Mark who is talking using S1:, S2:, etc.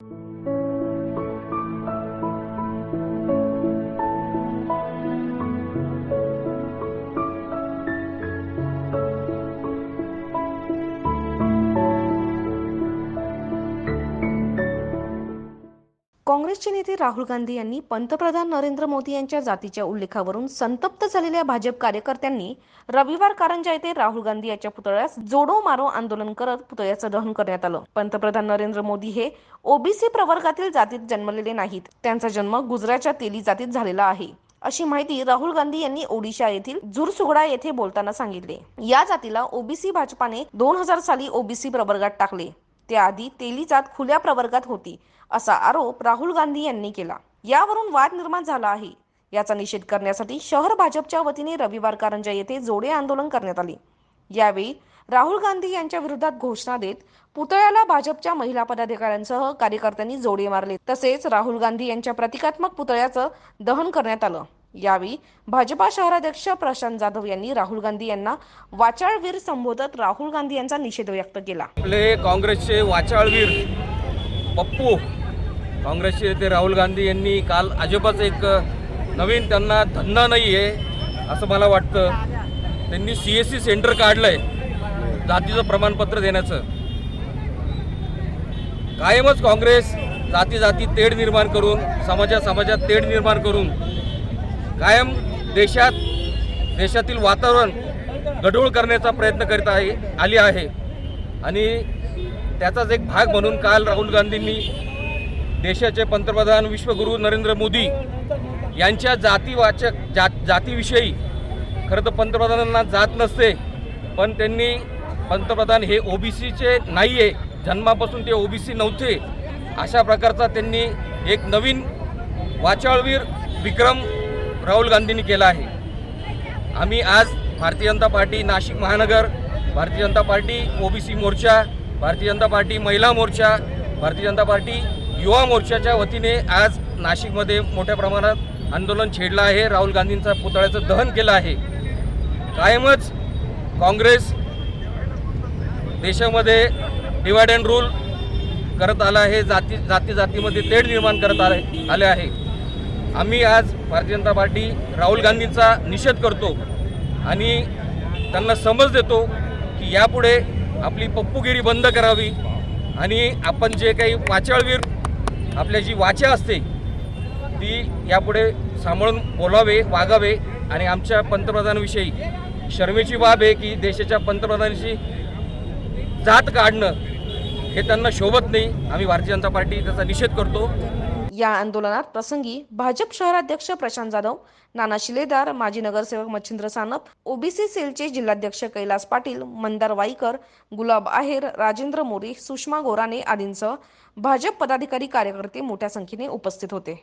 S1: you काँग्रेसचे नेते राहुल गांधी यांनी पंतप्रधान नरेंद्र मोदी यांच्या जातीच्या उल्लेखावरून संतप्त झालेल्या भाजप कार्यकर्त्यांनी रविवार कारंजा येथे राहुल गांधी यांच्या पुतळ्यास जोडो मारो आंदोलन करत पुतळ्याचं दहन करण्यात आलं. पंतप्रधान नरेंद्र मोदी हे ओबीसी प्रवर्गातील जातीत जन्मलेले नाहीत. त्यांचा जन्म गुजरातच्या तेली जातीत झालेला आहे. अशी माहिती राहुल गांधी यांनी ओडिशा येथील झुरसुगडा येथे बोलताना सांगितले. या जातीला ओबीसी भाजपाने दोन हजार साली ओबीसी प्रवर्गात टाकले. त्याआधी तेली जात खुल्या प्रवर्गात होती असा आरोप राहुल गांधी यांनी केला. यावरून वाद निर्माण झाला आहे. याचा निषेध करण्यासाठी शहर भाजपच्या वतीने रविवार कारंजा येथे जोडे आंदोलन करण्यात आले. यावेळी राहुल गांधी यांच्या विरोधात घोषणा देत पुतळ्याला भाजपच्या महिला पदाधिकाऱ्यांसह कार्यकर्त्यांनी जोडे मारले. तसेच राहुल गांधी यांच्या प्रतिकात्मक पुतळ्याचं दहन करण्यात आलं. यावेळी भाजपा शहराध्यक्ष प्रशांत जाधव यांनी राहुल गांधी यांना वाचाळवीर संबोधत राहुल गांधी यांचा निषेध व्यक्त केला.
S2: आपले काँग्रेसचे वाचाळवीर पप्पू काँग्रेसचे नेते राहुल गांधी यांनी काल अजिबात एक नवीन त्यांना धंदा नाही आहे असं मला वाटतं. त्यांनी सी एस सी सेंटर काढलं आहे जातीचं प्रमाणपत्र देण्याचं. कायमच काँग्रेस जाती जाती तेढ निर्माण करून समाजा समाजात तेढ निर्माण करून कायम देशात देशातील वातावरण गढूळ करण्याचा प्रयत्न करीत आहे आली आहे. आणि त्याचाच एक भाग म्हणून काल राहुल गांधींनी देशाचे पंतप्रधान विश्वगुरू नरेंद्र मोदी यांच्या जातीवाचक जात जातीविषयी खरं तर पंतप्रधानांना जात नसते पण त्यांनी पंतप्रधान हे ओबीसीचे नाही आहे जन्मापासून ते ओबीसी नव्हते अशा प्रकारचा त्यांनी एक नवीन वाचाळवीर विक्रम राहुल गांधींनी केला आहे. आम्ही आज भारतीय जनता पार्टी नाशिक महानगर भारतीय जनता पार्टी ओबीसी मोर्चा भारतीय जनता पार्टी महिला मोर्चा भारतीय जनता पार्टी युवा मोर्चाच्या वतीने आज नाशिकमध्ये मोठ्या प्रमाणात आंदोलन छेडलं आहे. राहुल गांधींचा पुतळ्याचं दहन केलं आहे. कायमच काँग्रेस देशामध्ये डिवाइड अँड रूल करत आला आहे. जाती जाती जातीमध्ये तेढ निर्माण करत आले आले आहे. आम्ही आज भारतीय जनता पार्टी राहुल गांधींचा निषेध करतो आणि त्यांना समज देतो की यापुढे आपली पप्पूगिरी बंद करावी आणि आपण जे काही वाचाळवीर आपल्या जी वाचा असते ती यापुढे सांभाळून बोलावे वागावे आणि आमच्या पंतप्रधानाविषयी शर्मेची बाब आहे की देशाच्या पंतप्रधानांशी जात काढणं हे त्यांना शोभत नाही. आम्ही भारतीय जनता पार्टी त्याचा निषेध करतो.
S1: या आंदोलनात प्रसंगी भाजप शहराध्यक्ष प्रशांत जाधव नाना शिलेदार माजी नगरसेवक मच्छिंद्र सानप ओबीसी सेलचे जिल्हाध्यक्ष कैलास पाटील मंदार वाईकर गुलाब आहेर राजेंद्र मोरे सुषमा गोराने आदींसह भाजप पदाधिकारी कार्यकर्ते मोठ्या संख्येने उपस्थित होते.